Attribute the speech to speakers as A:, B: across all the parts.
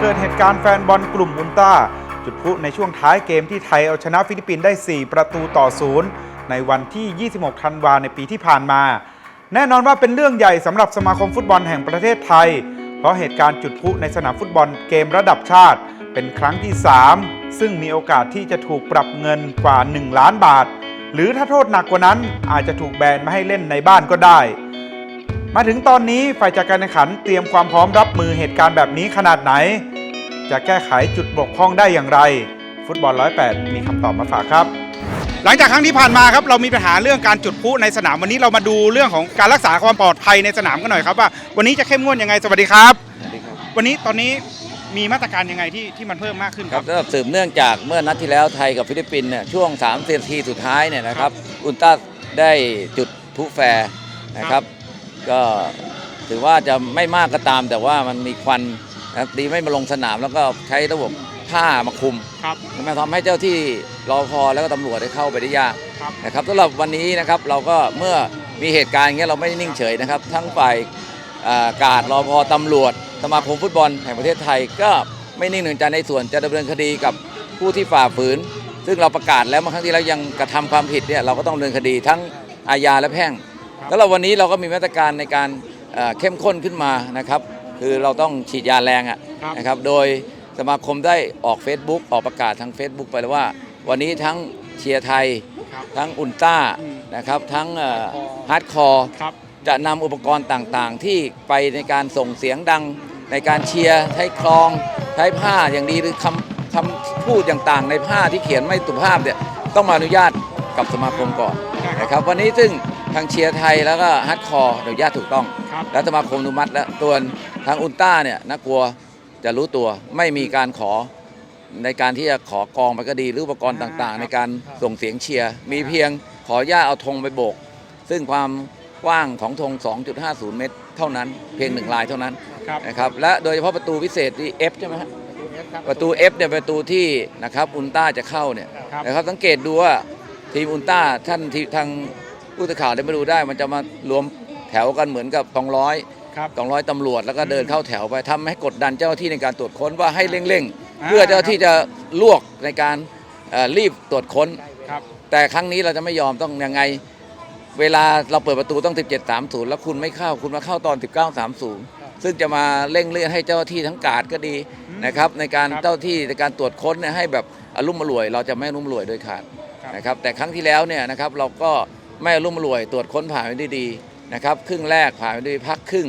A: เกิดเหตุการณ์แฟนบอลกลุ่มอุลตร้า จุดพลุในช่วงท้ายเกมที่ไทยเอาชนะฟิลิปปินส์ได้ 4 ประตูต่อศูนย์ในวันที่ 26 ธันวาในปีที่ผ่านมา แน่นอนว่าเป็นเรื่องใหญ่สำหรับสมาคมฟุตบอลแห่งประเทศไทย เพราะเหตุการณ์จุดพลุในสนามฟุตบอลเกมระดับชาติ เป็นครั้งที่ 3 ซึ่งมีโอกาสที่จะถูกปรับเงินกว่า 1 ล้านบาท หรือถ้าโทษหนักกว่านั้นอาจจะถูกแบนไม่ให้เล่นในบ้านก็ได้ มาถึงตอนนี้ฝ่ายจัดการแข่งขันเตรียมความพร้อมรับมือเหตุการณ์แบบนี้ขนาดไหน จะแก้ไขจุดบกพร่องได้อย่างไร ฟุตบอล 108 มีคำตอบมาฝากครับ หลังจากครั้งที่ผ่านมาครับเรามีปัญหาเรื่องการจุดพลุในสนามวันนี้เรามาดูเรื่องของการรักษาความปลอดภัยในสนามกันหน่อยครับว่าวันนี้จะเข้มงวดยังไงสวัสดีครับ วันนี้ตอนนี้มีมาตรการยังไงที่ที่มันเพิ่มมากขึ้น
B: ค
A: ค
B: รั
A: รั
B: บบสำหรับสืบเนื่องจากเมื่อนัดที่แล้วไทยกับฟิลิปปินส์เนี่ยช่วง3นาทีสุดท้ายเนี่ยนะครับอุลตร้าได้จุดพลุแฟร์นะครับ ก็ถือว่าจะไม่มากก็ตาม แต่ว่ามันมีควันนะครับดีไม่มาลงสนามแล้วก็ใช้ระบบผ้ามาคุม
A: ครับ
B: มันทำให้เจ้าที่รอพอแล้วก็ตำรวจได้เข้าไปได้ยาก
A: ครับ
B: นะครับสำหรับวันนี้นะครับเราก็เมื่อมีเหตุการณ์อย่างเงี้ยเราไม่นิ่งเฉยนะครับ ทั้งฝ่ายอ่ากาดรอพอตำรวจ สมาคมฟุตบอลแห่งประเทศไทย ก็ไม่นิ่งหนึ่งใจในส่วนจะดำเนินคดีกับผู้ที่ฝ่าฝืน ซึ่งเราประกาศแล้วเมื่อครั้งที่แล้วยังกระทำความผิดเนี่ยเราก็ต้องดำเนินคดีทั้งอาญาและแพ่ง แล้วเราวันนี้เราก็มีมาตรการในการเอ่อเข้มข้นขึ้นมานะครับ คือเราต้องฉีดยาแรงอะ
A: ครับ
B: นะครับ โดยสมาคมได้ออก Facebook ออกประกาศทาง Facebook ไปแล้วว่า วันนี้ทั้งเชียร์ไทย
A: ครับ
B: ทั้งอุลตร้า
A: อืม
B: นะครับทั้งฮาร์ดคอร์
A: ครับ
B: จะนำอุปกรณ์ต่างๆ ที่ไปในการส่งเสียงดัง ในการเชียร์ใช้คลองใช้ผ้าอย่างดีหรือคำคำพูดอย่างต่างในผ้าที่เขียนไม่สุภาพเนี่ยต้องมาอนุญาตกับสมาคมก่อนนะครับวันนี้ซึ่ง ทางเชียร์ไทยแล้วก็ฮาร์ดคอร์อนุญาตถูกต้อง
A: ครับ
B: และสมาคมอนุมัติแล้วตัวนทางอุลตร้าเนี่ยน่ากลัวจะรู้ตัวไม่มีการขอในการที่จะขอกองไปก็ดีหรืออุปกรณ์ต่างๆ ในการส่งเสียงเชียร์มีเพียงขออนุญาตเอาธงไปโบก ซึ่งความกว้างของธง 2.50 เมตร เท่านั้นเพียงหนึ่งลายเท่านั้น
A: ครับ
B: นะครับและโดยเฉพาะประตูพิเศษที่ F ใช่ไหมฮะ ประตู F เนี่ยเป็นประตูที่นะครับอุลตร้าจะเข้าเนี่ย
A: ครับ
B: นะครับสังเกตดูว่าทีมอุลตร้าท่านที่ทาง ผู้สื่อข่าวได้มาดูได้ มันจะมารวมแถวกันเหมือนกับกองร้อย
A: ครับ
B: กองร้อยตำรวจแล้วก็เดินเข้าแถวไปทำให้กดดันเจ้าหน้าที่ในการตรวจค้นว่าให้เร่ง
A: อ่า
B: ๆเพื่อเจ้าหน้าที่จะลวกในการเอ่อรีบตรวจค้น
A: ครับ
B: แต่ครั้งนี้เราจะไม่ยอมต้องยังไง เวลาเราเปิดประตูต้อง 1730 แล้วคุณไม่เข้าคุณมาเข้าตอน 1930 ซึ่งจะมาเร่งเลื่อนให้เจ้าหน้าที่ทั้งการดก็ดีนะครับในการ
A: ครับ
B: เจ้าหน้าที่ในการตรวจค้นเนี่ยให้แบบอารมณ์รวย เราจะไม่อารมณ์รวยโดยขาด
A: ครับ
B: นะครับแต่ครั้งที่แล้วเนี่ยนะครับเราก็ ไม่อารมณ์รวยตรวจค้นผ่านไปได้ดีนะครับ ครึ่งแรกผ่านไปด้วยพักครึ่ง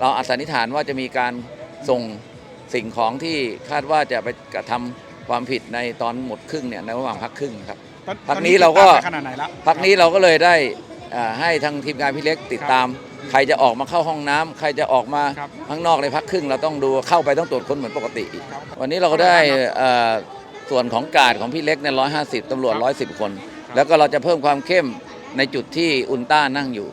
B: เราอาสันนิษฐานว่าจะมีการส่งสิ่งของที่คาดว่าจะไปกระทำความผิดในตอนหมดครึ่งเนี่ยในระหว่างพักครึ่งครับ
A: ตอน
B: พัก
A: ตอ
B: นี้เราก็
A: ติดตมมขนาดไหนละ
B: พักนี้เราก็เลยได้อ่าให้ทางทีมงานพี่เล็กติดตาม ใครจะออกมาเข้าห้องน้ำใครจะออกมา
A: ครับ
B: ข้างนอกในพักครึ่ง เราต้องดูเข้าไปต้องตรวจค้นเหมือนปกติอีก
A: ครับ
B: วันนี้เราก็ได้เอ่อส่วนของการดของพี่เล็กเนี่ยร้อยห้าสิบตำรวจร้อยสิบคน แล้วก็เราจะเพิ่มความเข้ม ในจุดที่อุลต้านั่งอยู่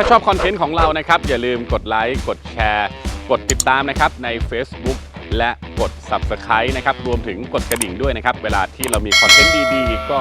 C: ถ้าชอบคอนเทนต์ของเรานะครับ อย่าลืมกดไลค์ กดแชร์ กดติดตามนะครับใน Facebook และกด Subscribe นะครับ รวมถึงกดกระดิ่งด้วยนะครับ เวลาที่เรามีคอนเทนต์ดีๆ ก็